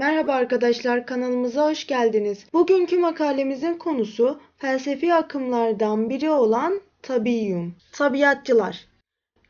Merhaba arkadaşlar kanalımıza hoş geldiniz. Bugünkü makalemizin konusu felsefi akımlardan biri olan tabiyyum. Tabiatçılar.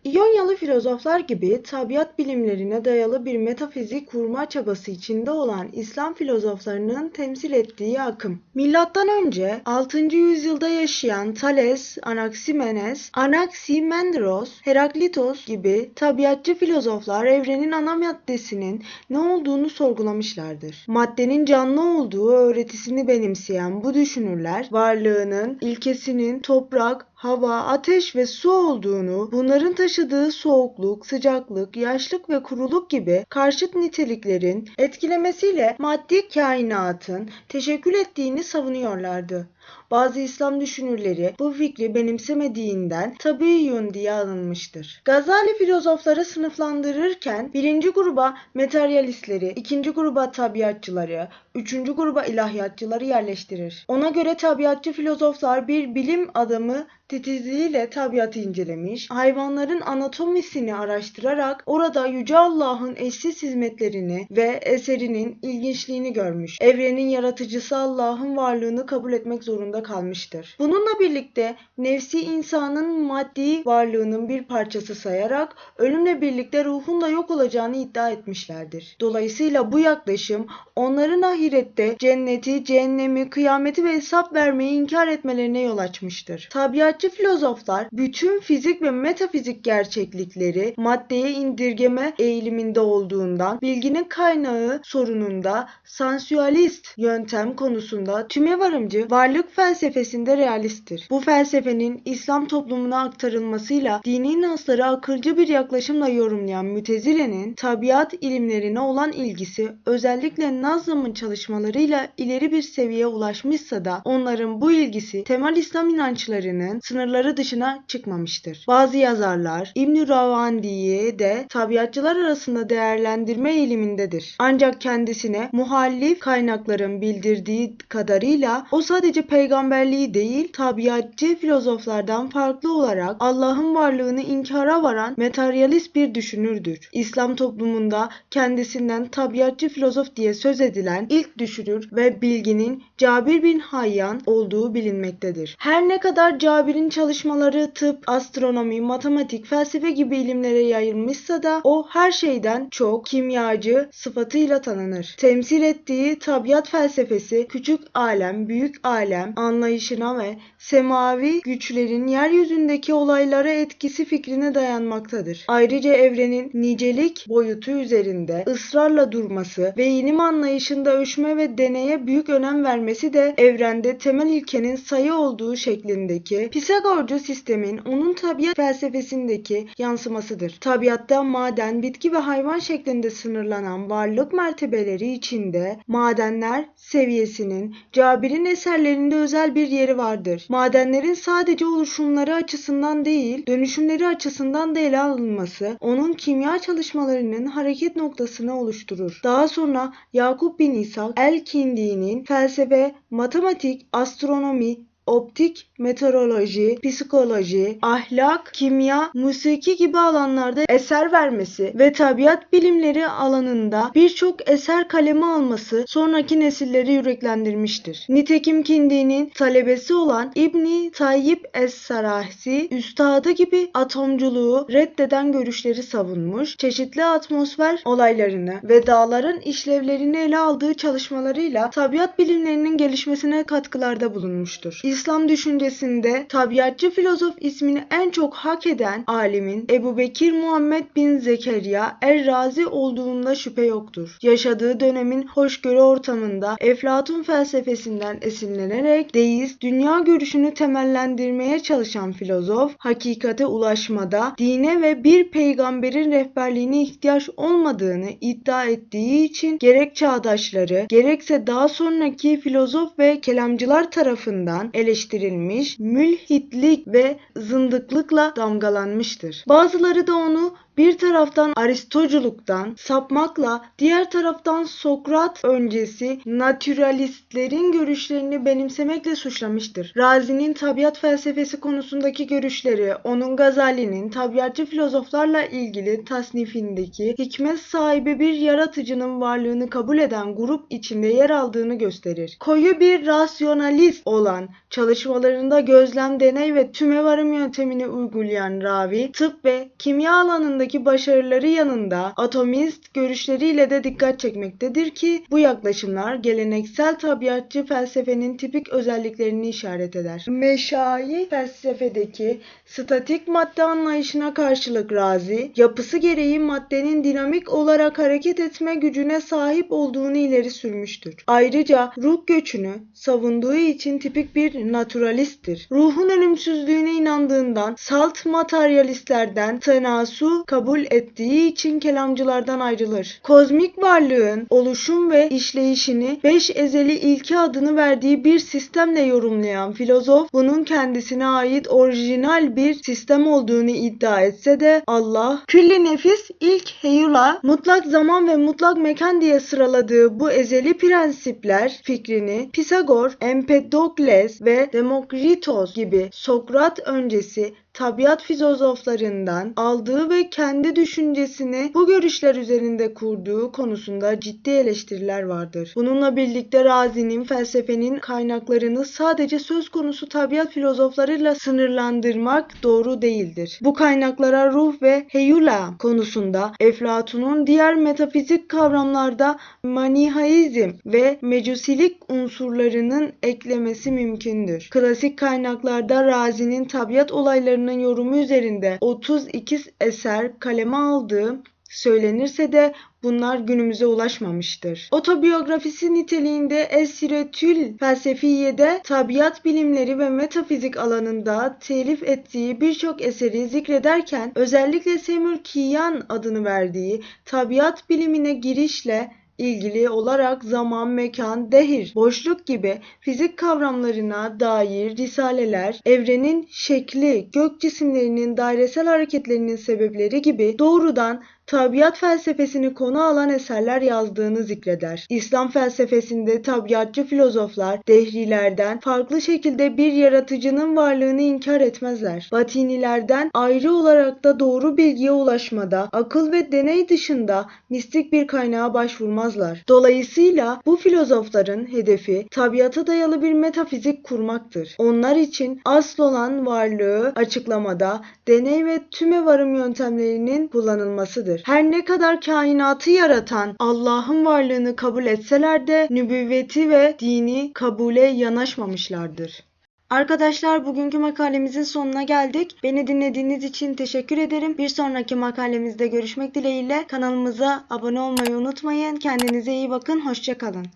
İyonyalı filozoflar gibi tabiat bilimlerine dayalı bir metafizik kurma çabası içinde olan İslam filozoflarının temsil ettiği akım. Milattan önce 6. yüzyılda yaşayan Thales, Anaximenes, Anaximandros, Heraklitos gibi tabiatçı filozoflar evrenin ana maddesinin ne olduğunu sorgulamışlardır. Maddenin canlı olduğu öğretisini benimseyen bu düşünürler varlığının ilkesinin toprak, hava, ateş ve su olduğunu, bunların taşıdığı soğukluk, sıcaklık, yaşlık ve kuruluk gibi karşıt niteliklerin etkilemesiyle maddi kainatın teşekkül ettiğini savunuyorlardı. Bazı İslam düşünürleri bu fikri benimsemediğinden tabiyyun diye alınmıştır. Gazali filozofları sınıflandırırken birinci gruba materyalistleri, ikinci gruba tabiatçıları, üçüncü gruba ilahiyatçıları yerleştirir. Ona göre tabiatçı filozoflar bir bilim adamı titizliğiyle tabiatı incelemiş, hayvanların anatomisini araştırarak orada Yüce Allah'ın eşsiz hizmetlerini ve eserinin ilginçliğini görmüş. Evrenin yaratıcısı Allah'ın varlığını kabul etmek zorunda kalmıştır. Bununla birlikte nefsi insanın maddi varlığının bir parçası sayarak ölümle birlikte ruhun da yok olacağını iddia etmişlerdir. Dolayısıyla bu yaklaşım onların ahirette cenneti, cehennemi, kıyameti ve hesap vermeyi inkar etmelerine yol açmıştır. Tabiatçı filozoflar bütün fizik ve metafizik gerçeklikleri maddeye indirgeme eğiliminde olduğundan bilginin kaynağı sorununda sansüalist yöntem konusunda tümevarımcı varlık felsefesinde realisttir. Bu felsefenin İslam toplumuna aktarılmasıyla dini nasları akılcı bir yaklaşımla yorumlayan Mütezile'nin tabiat ilimlerine olan ilgisi özellikle Nazım'ın çalışmalarıyla ileri bir seviyeye ulaşmışsa da onların bu ilgisi temel İslam inançlarının sınırları dışına çıkmamıştır. Bazı yazarlar İbn Ravandi'yi de tabiatçılar arasında değerlendirme eğilimindedir. Ancak kendisine muhalif kaynakların bildirdiği kadarıyla o sadece peygamberliği değil tabiatçı filozoflardan farklı olarak Allah'ın varlığını inkara varan materyalist bir düşünürdür. İslam toplumunda kendisinden tabiatçı filozof diye söz edilen ilk düşünür ve bilginin Cabir bin Hayyan olduğu bilinmektedir. Her ne kadar Cabir'in çalışmaları tıp, astronomi, matematik, felsefe gibi ilimlere yayılmışsa da o her şeyden çok kimyacı sıfatıyla tanınır. Temsil ettiği tabiat felsefesi küçük alem, büyük alem anlayışına ve semavi güçlerin yeryüzündeki olaylara etkisi fikrine dayanmaktadır. Ayrıca evrenin nicelik boyutu üzerinde ısrarla durması ve ilim anlayışında ölçme ve deneye büyük önem vermesi de evrende temel ilkenin sayı olduğu şeklindeki Pisagorcu sistemin onun tabiat felsefesindeki yansımasıdır. Tabiatta maden, bitki ve hayvan şeklinde sınırlanan varlık mertebeleri içinde madenler seviyesinin Cabir'in eserlerinde özel bir yeri vardır. Madenlerin sadece oluşumları açısından değil, dönüşümleri açısından da ele alınması onun kimya çalışmalarının hareket noktasını oluşturur. Daha sonra Yakup bin İshak el-Kindi'nin felsefe, matematik, astronomi, optik, meteoroloji, psikoloji, ahlak, kimya, musiki gibi alanlarda eser vermesi ve tabiat bilimleri alanında birçok eser kaleme alması sonraki nesilleri yüreklendirmiştir. Nitekim Kindi'nin talebesi olan İbni Tayyip Es-Sarahsi, üstadı gibi atomculuğu reddeden görüşleri savunmuş, çeşitli atmosfer olaylarını ve dağların işlevlerini ele aldığı çalışmalarıyla tabiat bilimlerinin gelişmesine katkılarda bulunmuştur. İslam düşüncesinde tabiatçı filozof ismini en çok hak eden alimin Ebu Bekir Muhammed bin Zekeriya Er-Razi olduğunda şüphe yoktur. Yaşadığı dönemin hoşgörü ortamında Eflatun felsefesinden esinlenerek deist dünya görüşünü temellendirmeye çalışan filozof, hakikate ulaşmada dine ve bir peygamberin rehberliğine ihtiyaç olmadığını iddia ettiği için gerek çağdaşları gerekse daha sonraki filozof ve kelamcılar tarafından eleştirilmiş, mülhitlik ve zındıklıkla damgalanmıştır. Bazıları da onu bir taraftan Aristoculuktan sapmakla diğer taraftan Sokrat öncesi naturalistlerin görüşlerini benimsemekle suçlamıştır. Razi'nin tabiat felsefesi konusundaki görüşleri onun Gazali'nin tabiatçı filozoflarla ilgili tasnifindeki hikmet sahibi bir yaratıcının varlığını kabul eden grup içinde yer aldığını gösterir. Koyu bir rasyonalist olan çalışmalarında gözlem, deney ve tümevarım yöntemini uygulayan Ravi, tıp ve kimya alanındaki başarıları yanında atomist görüşleriyle de dikkat çekmektedir ki bu yaklaşımlar geleneksel tabiatçı felsefenin tipik özelliklerini işaret eder. Meşai felsefedeki statik madde anlayışına karşılık Razi, yapısı gereği maddenin dinamik olarak hareket etme gücüne sahip olduğunu ileri sürmüştür. Ayrıca ruh göçünü savunduğu için tipik bir naturalisttir. Ruhun ölümsüzlüğüne inandığından salt materyalistlerden tenasu kabul ettiği için kelamcılardan ayrılır. Kozmik varlığın oluşum ve işleyişini beş ezeli ilke adını verdiği bir sistemle yorumlayan filozof bunun kendisine ait orijinal bir sistem olduğunu iddia etse de Allah külli nefis ilk heyula mutlak zaman ve mutlak mekan diye sıraladığı bu ezeli prensipler fikrini Pisagor, Empedokles ve Demokritos gibi Sokrat öncesi tabiat filozoflarından aldığı ve kendi düşüncesini bu görüşler üzerinde kurduğu konusunda ciddi eleştiriler vardır. Bununla birlikte Razi'nin felsefenin kaynaklarını sadece söz konusu tabiat filozoflarıyla sınırlandırmak doğru değildir. Bu kaynaklara ruh ve heyula konusunda Eflatun'un diğer metafizik kavramlarda manihaizm ve mecusilik unsurlarının eklemesi mümkündür. Klasik kaynaklarda Razi'nin tabiat olaylarının yorumu üzerinde 32 eser kaleme aldığı söylenirse de bunlar günümüze ulaşmamıştır. Otobiyografisi niteliğinde Es-Siretül Felsefiyye'de tabiat bilimleri ve metafizik alanında telif ettiği birçok eseri zikrederken özellikle Semür Kiyan adını verdiği tabiat bilimine girişle ilgili olarak zaman, mekan, dehir, boşluk gibi fizik kavramlarına dair risaleler, evrenin şekli, gök cisimlerinin dairesel hareketlerinin sebepleri gibi doğrudan tabiat felsefesini konu alan eserler yazdığını zikreder. İslam felsefesinde tabiatçı filozoflar dehrilerden farklı şekilde bir yaratıcının varlığını inkar etmezler. Batinilerden ayrı olarak da doğru bilgiye ulaşmada akıl ve deney dışında mistik bir kaynağa başvurmazlar. Dolayısıyla bu filozofların hedefi tabiata dayalı bir metafizik kurmaktır. Onlar için asıl olan varlığı açıklamada deney ve tümevarım yöntemlerinin kullanılmasıdır. Her ne kadar kainatı yaratan Allah'ın varlığını kabul etseler de nübüvveti ve dini kabule yanaşmamışlardır. Arkadaşlar bugünkü makalemizin sonuna geldik. Beni dinlediğiniz için teşekkür ederim. Bir sonraki makalemizde görüşmek dileğiyle kanalımıza abone olmayı unutmayın. Kendinize iyi bakın. Hoşçakalın.